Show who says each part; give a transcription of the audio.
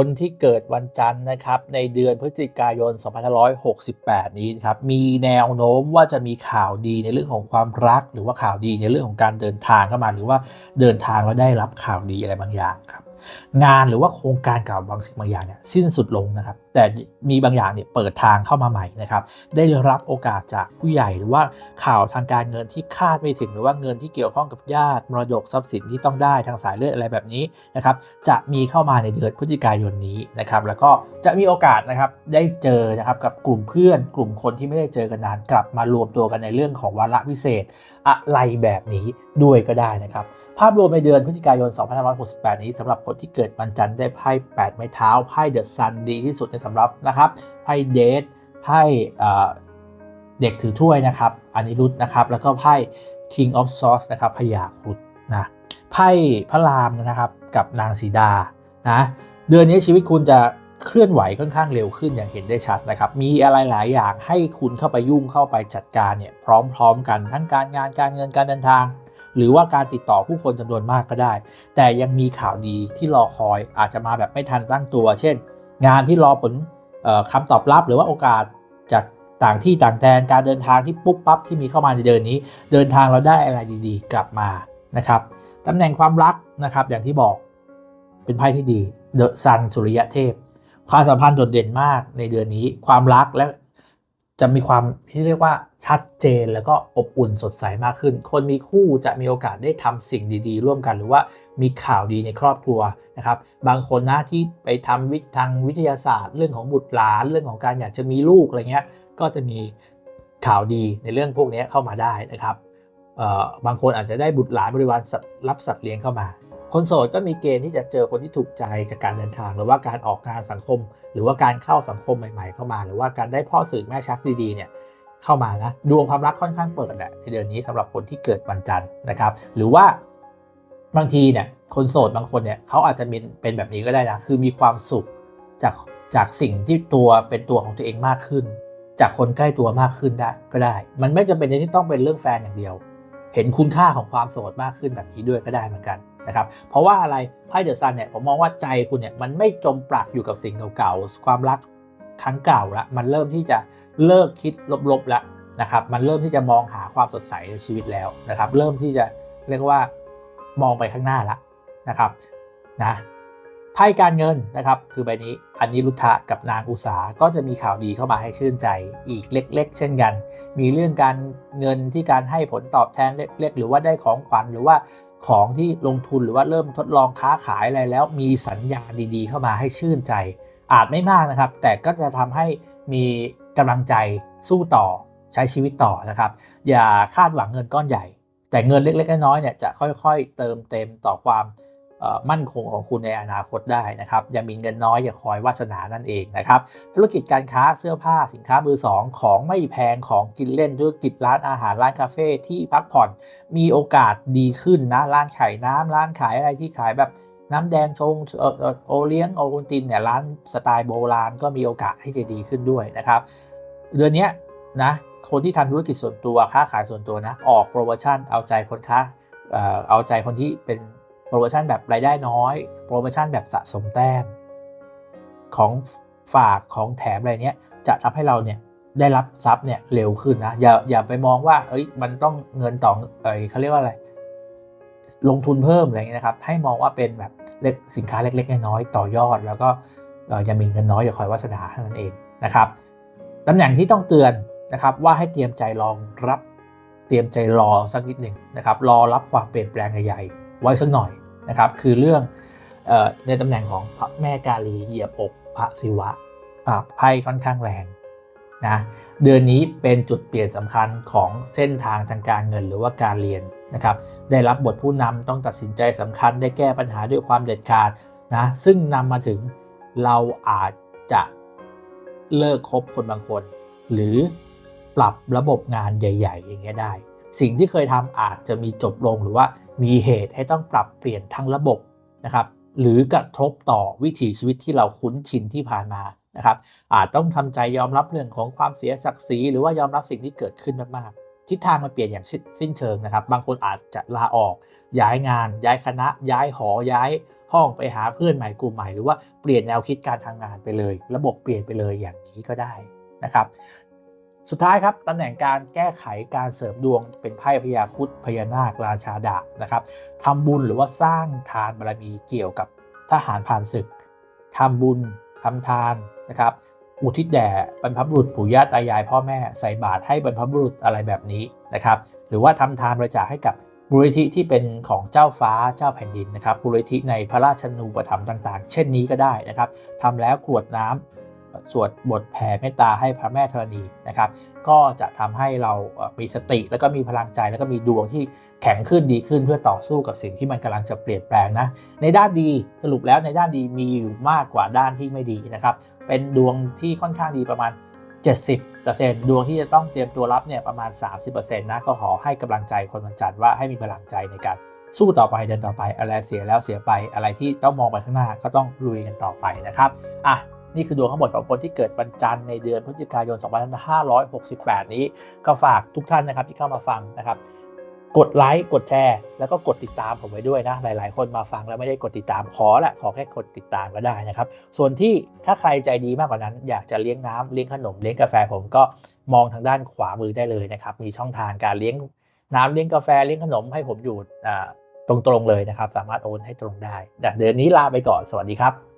Speaker 1: คนที่เกิดวันจันทร์นะครับในเดือนพฤศจิกายน 2568 นี้นครับมีแนวโน้มว่าจะมีข่าวดีในเรื่องของความรัก หรือว่าข่าวดีในเรื่องของการเดินทางเข้ามา หรือว่าเดินทางแล้วได้รับข่าวดีอะไรบางอย่างครับ งานหรือว่าโครงการเก่าบางสิ่งบางอย่างเนี่ยสิ้นสุดลงนะครับ แต่มีบางอย่างเนี่ยเปิดทางเข้ามาใหม่นะครับ ได้รับโอกาสจากผู้ใหญ่หรือว่าข่าวทางการเงินที่คาดไม่ถึง หรือว่าเงินที่เกี่ยวข้องกับญาติมรดกทรัพย์สินที่ต้องได้ทางสายเลือดอะไรแบบนี้นะครับจะมีเข้ามาในเดือนพฤศจิกายนนี้นะครับ แล้วก็จะมีโอกาสนะครับได้เจอนะครับกับกลุ่มเพื่อน กลุ่มคนที่ไม่ได้เจอกันนานกลับมารวมตัวกันในเรื่องของวาระพิเศษ อะไรแบบนี้ด้วยก็ได้นะครับภาพรวมในเดือนพฤศจิกายน 2568 นี้สำหรับคนที่เกิดวันจันทร์ได้ไพ่8ไม้เท้าไพ่เดอะซันดีที่สุดในสำหรับนะครับไพ่เดทไพ่เด็กถือถ้วยนะครับอานิรุตนะครับแล้วก็ไพ่ King of Swords นะครับพญาครุฑนะไพ่พระรามนะครับกับนางสีดานะเดือนนี้ชีวิตคุณจะเคลื่อนไหวค่อนข้างเร็วขึ้นอย่างเห็นได้ชัดนะครับ มีอะไรหลายอย่างให้คุณเข้าไปยุ่งเข้าไปจัดการเนี่ยพร้อมๆกันทั้งการงานการเงินการเดินทาง หรือว่าการติดต่อผู้คนจำนวนมากก็ได้ แต่ยังมีข่าวดีที่รอคอยอาจจะมาแบบไม่ทันตั้งตัว เช่น งานที่รอผลคำตอบรับหรือว่าโอกาสจากต่างที่ต่างแดนการเดินทางที่ปุ๊บปั๊บที่มีเข้ามาในเดือนนี้ เดินทางเราได้อะไรดีๆ กลับมานะครับตำแหน่งความรักนะครับ อย่างที่บอกเป็นไพ่ที่ดีเดอะซันสุริยะเทพ ความสัมพันธ์โดดเด่นมากในเดือนนี้ ความรักและ จะมีความที่เรียกว่าชัดเจนแล้วก็อบอุ่นสดใสมากขึ้น คนมีคู่จะมีโอกาสได้ทำสิ่งดีๆ ร่วมกัน หรือว่ามีข่าวดีในครอบครัวนะครับ บางคนนะที่ไปทำวิทางวิทยาศาสตร์ เรื่องของบุตรหลานเรื่องของการอยากจะมีลูกอะไรเงี้ยก็จะมีข่าวดีในเรื่องพวกนี้เข้ามาได้นะครับบางคนอาจจะได้บุตรหลานบริวารรับสัตว์เลี้ยงเข้ามา คนโสดก็มีเกณฑ์ที่จะเจอคนที่ถูกใจจากการเดินทาง หรือว่าการออกงานสังคม หรือว่าการเข้าสังคมใหม่ ๆ เข้ามา หรือว่าการได้พ่อสื่อแม่ชักดีๆเนี่ยเข้ามานะดวงความรักค่อนข้างเปิดแหละในเดือนนี้สำหรับคนที่เกิดวันจันทร์นะครับ หรือว่าบางทีเนี่ยคนโสดบางคนเนี่ยเขาอาจจะมีเป็นแบบนี้ก็ได้นะคือมีความสุขจากจากสิ่งที่ตัวเป็นตัวของตัวเองมากขึ้น จากคนใกล้ตัวมากขึ้นได้ก็ได้ มันไม่จำเป็นที่ต้องเป็นเรื่องแฟนอย่างเดียว เห็นคุณค่าของความโสดมากขึ้นแบบนี้ด้วยก็ได้เหมือนกันนะครับเพราะว่าอะไรไพ่เดอะซันเนี่ยผมมองว่าใจคุณเนี่ยมันไม่จมปลักอยู่กับสิ่งเก่าๆความรักครั้งเก่าละมันเริ่มที่จะเลิกคิดลบๆแล้วนะครับมันเริ่มที่จะมองหาความสดใสในชีวิตแล้วนะครับ เริ่มที่จะเรียกว่ามองไปข้างหน้าละนะครับนะ ไพ่การเงินนะครับคือใบนี้อันนี้รุทธะกับนางอุสาก็จะมีข่าวดีเข้ามาให้ชื่นใจอีกเล็ก ๆ เช่นกัน มีเรื่องการเงินที่การให้ผลตอบแทนเล็ก ๆ หรือว่าได้ของขวัญหรือว่าของที่ลงทุนหรือว่าเริ่มทดลองค้าขายอะไรแล้ว มีสัญญาดีๆ เข้ามาให้ชื่นใจ อาจไม่มากนะครับ แต่ก็จะทำให้มีกำลังใจสู้ต่อใช้ชีวิตต่อนะครับ อย่าคาดหวังเงินก้อนใหญ่ แต่เงินเล็ก ๆ น้อยๆเนี่ยจะค่อย ๆ เติมเต็มต่อความ มั่นคงของคุณในอนาคตได้นะครับ อย่ามีเงินน้อยอย่าคอยวาสนานั่นเองนะครับ ธุรกิจการค้าเสื้อผ้าสินค้ามือสองของไม่แพงของกินเล่นธุรกิจร้านอาหารร้านคาเฟ่ที่พักผ่อนมีโอกาสดีขึ้นนะร้านขายน้ำร้านขายอะไรที่ขายแบบน้ำแดงชงโอเลี้ยงโอคุนตินเนี่ยร้านสไตล์โบราณก็มีโอกาสที่จะดีขึ้นด้วยนะครับ เดือนนี้นะคนที่ทำธุรกิจส่วนตัวค้าขายส่วนตัวนะออกโปรโมชั่นเอาใจคนค้าเอาใจคนที่เป็น โปรโมชั่นแบบรายได้น้อย โปรโมชั่นแบบสะสมแต้ม ของฝากของแถมอะไรเนี้ยจะทำให้เราเนี่ยได้รับทรัพย์เนี่ยเร็วขึ้นนะ อย่าอย่าไปมองว่า เอ้ยมันต้องเงินต่อเอ้ยเขาเรียกว่าอะไร ลงทุนเพิ่มอะไรเงี้ยนะครับ ให้มองว่าเป็นแบบเล็กสินค้าเล็กๆน้อยๆต่อยอด แล้วก็อย่ามีเงินน้อยอย่าคอยวาสนาเท่านั้นเองนะครับตำแหน่งที่ต้องเตือนนะครับว่าให้เตรียมใจรองรับเตรียมใจรอสักนิดหนึ่งนะครับ รอรับความเปลี่ยนแปลงใหญ่ ไว้สักหน่อยนะครับ คือเรื่องอในตำแหน่งของพระแม่กาลีเหยียบอกพระศิวะไพ่ค่อนข้างแรงนะเดือนนี้เป็นจุดเปลี่ยนสำคัญของเส้นทางทางการเงินหรือว่าการเรียนนะครับได้รับบทผู้นำต้องตัดสินใจสำคัญได้แก้ปัญหาด้วยความเด็ดขาดนะซึ่งนำมาถึงเราอาจจะเลิกคบคนบางคน หรือปรับระบบงานใหญ่ ๆ อย่างเงี้ยได้ สิ่งที่เคยทำอาจจะมีจบลงหรือว่า มีเหตุให้ต้องปรับเปลี่ยนทั้งระบบนะครับหรือกระทบต่อวิถีชีวิตที่เราคุ้นชินที่ผ่านมานะครับอาจต้องทำใจยอมรับเรื่องของความเสียศักดิ์ศรีหรือว่ายอมรับสิ่งที่เกิดขึ้นมากๆทิศทางมันเปลี่ยนอย่างสิ้นเชิงนะครับ บางคนอาจจะลาออก ย้ายงาน ย้ายคณะ ย้ายหอย้ายห้องไปหาเพื่อนใหม่กลุ่มใหม่หรือว่าเปลี่ยนแนวคิดการทำงานไปเลย ระบบเปลี่ยนไปเลยอย่างนี้ก็ได้นะครับ สุดท้ายครับตำแหน่งการแก้ไขการเสริมดวงเป็นไพ่พญาคุดพญานาคราชาดาบนะครับทำบุญหรือว่าสร้างทานบารมีเกี่ยวกับทหารผ่านศึกทำบุญทำทานนะครับอุทิศแด่บรรพบุรุษปู่ย่าตายายพ่อแม่ใส่บาตรให้บรรพบุรุษอะไรแบบนี้นะครับหรือว่าทำทานบริจาคให้กับมูลนิธิที่เป็นของเจ้าฟ้าเจ้าแผ่นดินนะครับมูลนิธิในพระราชนูปถัมภ์ต่าง ๆ เช่นนี้ก็ได้นะครับทำแล้วกรวดน้ำ สวดบทแผ่เมตตาให้พระแม่ธรณีนะครับ ก็จะทำให้เรามีสติแล้วก็มีพลังใจแล้วก็มีดวงที่แข็งขึ้นดีขึ้นเพื่อต่อสู้กับสิ่งที่มันกำลังจะเปลี่ยนแปลงนะ ในด้านดีสรุปแล้วในด้านดีมีอยู่มากกว่าด้านที่ไม่ดีนะครับ เป็นดวงที่ค่อนข้างดีประมาณ 70%ดวงที่จะต้องเตรียมตัวรับเนี่ยประมาณ 30%นะก็ขอให้กำลังใจคนวันจันทร์ว่าให้มีพลังใจในการสู้ต่อไปเดินต่อไปอะไรเสียแล้วเสียไปอะไรที่ต้องมองไปข้างหน้าก็ต้องลุยกันต่อไปนะครับอะ นี่คือดวงทั้งหมดของคนที่เกิดวันจันทร์ในเดือนพฤศจิกายน 2568 นี้ ก็ฝากทุกท่านนะครับที่เข้ามาฟังนะครับกดไลค์กดแชร์แล้วก็กดติดตามผมไว้ด้วยนะหลาย ๆ คนมาฟังแล้วไม่ได้กดติดตามขอแหละขอแค่กดติดตามก็ได้นะครับ ส่วนที่ถ้าใครใจดีมากกว่านั้น อยากจะเลี้ยงน้ำเลี้ยงขนมเลี้ยงกาแฟผมก็มองทางด้านขวามือได้เลยนะครับ มีช่องทางการเลี้ยงน้ำเลี้ยงกาแฟเลี้ยงขนมให้ผมอยู่ตรงๆเลยนะครับ สามารถโอนให้ตรงได้เดือนนี้ลาไปก่อนสวัสดีครับ